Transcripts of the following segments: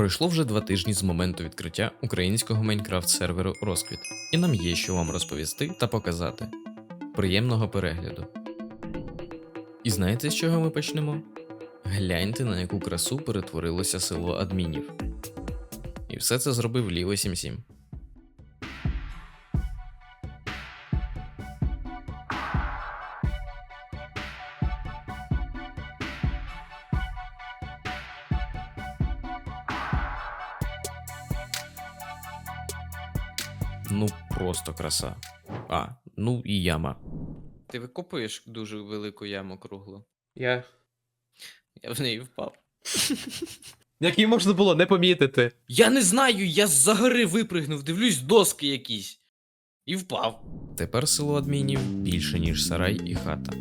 Пройшло вже два тижні з моменту відкриття українського Майнкрафт серверу Розквіт, і нам є що вам розповісти та показати. Приємного перегляду. І знаєте, з чого ми почнемо? Гляньте, на яку красу перетворилося село адмінів. І все це зробив Ліво 77. Ну, просто краса. А, ну і яма. Ти викопуєш дуже велику яму круглу. Я. Я в неї впав. Як її можна було не помітити? Я не знаю, я з-за гори випригнув, дивлюсь, доски якісь. І впав. Тепер село адмінів більше, ніж сарай і хата.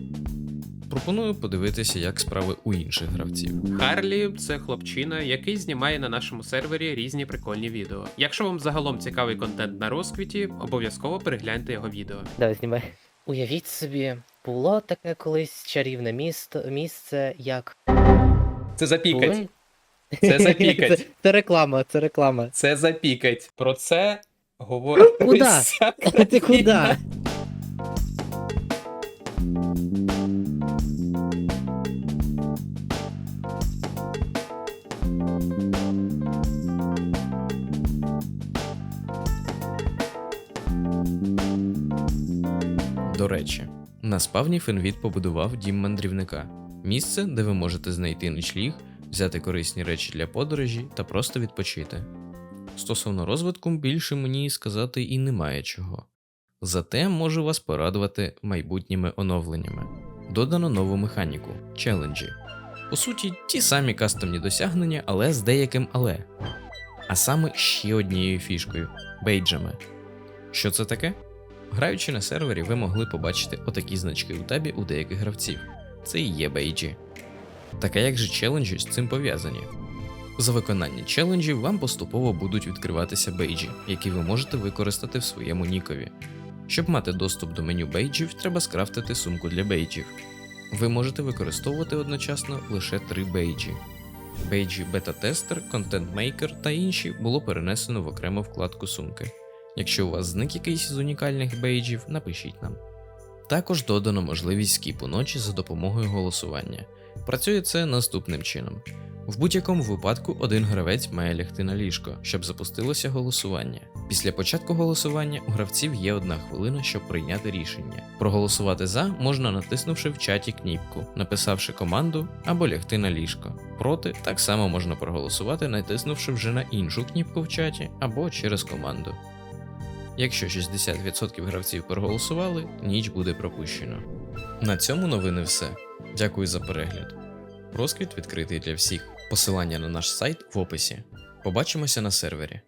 Пропоную подивитися, як справи у інших гравців. Харлі це хлопчина, який знімає на нашому сервері різні прикольні відео. Якщо вам загалом цікавий контент на розквіті, обов'язково перегляньте його відео. Давай знімай. Уявіть собі, було таке колись чарівне місто, місце, як. Це запікать. Були? Це запікать. це, це реклама, це реклама. Це запікать. Про це говорить. Куда? Ти куди? До речі, на спавні Фенвіт побудував дім мандрівника місце, де ви можете знайти ночліг, взяти корисні речі для подорожі та просто відпочити. Стосовно розвитку, більше мені сказати і немає чого. Зате можу вас порадувати майбутніми оновленнями. Додано нову механіку челенджі. По суті, ті самі кастомні досягнення, але з деяким але. А саме ще однією фішкою бейджами. Що це таке? Граючи на сервері, ви могли побачити отакі значки у табі у деяких гравців. Це і є бейджі. Так а як же челенджі з цим пов'язані? За виконання челенджів вам поступово будуть відкриватися бейджі, які ви можете використати в своєму нікові. Щоб мати доступ до меню бейджів, треба скрафтити сумку для бейджів. Ви можете використовувати одночасно лише три бейджі. Бейджі бета-тестер, контент-мейкер та інші було перенесено в окрему вкладку сумки. Якщо у вас зник якийсь з унікальних бейджів, напишіть нам. Також додано можливість скіпу ночі за допомогою голосування. Працює це наступним чином. В будь-якому випадку один гравець має лягти на ліжко, щоб запустилося голосування. Після початку голосування у гравців є одна хвилина, щоб прийняти рішення. Проголосувати за можна натиснувши в чаті кніпку, написавши команду або лягти на ліжко. Проти так само можна проголосувати, натиснувши вже на іншу кніпку в чаті або через команду. Якщо 60% гравців проголосували, ніч буде пропущена. На цьому новини все. Дякую за перегляд. Розквіт відкритий для всіх. Посилання на наш сайт в описі. Побачимося на сервері.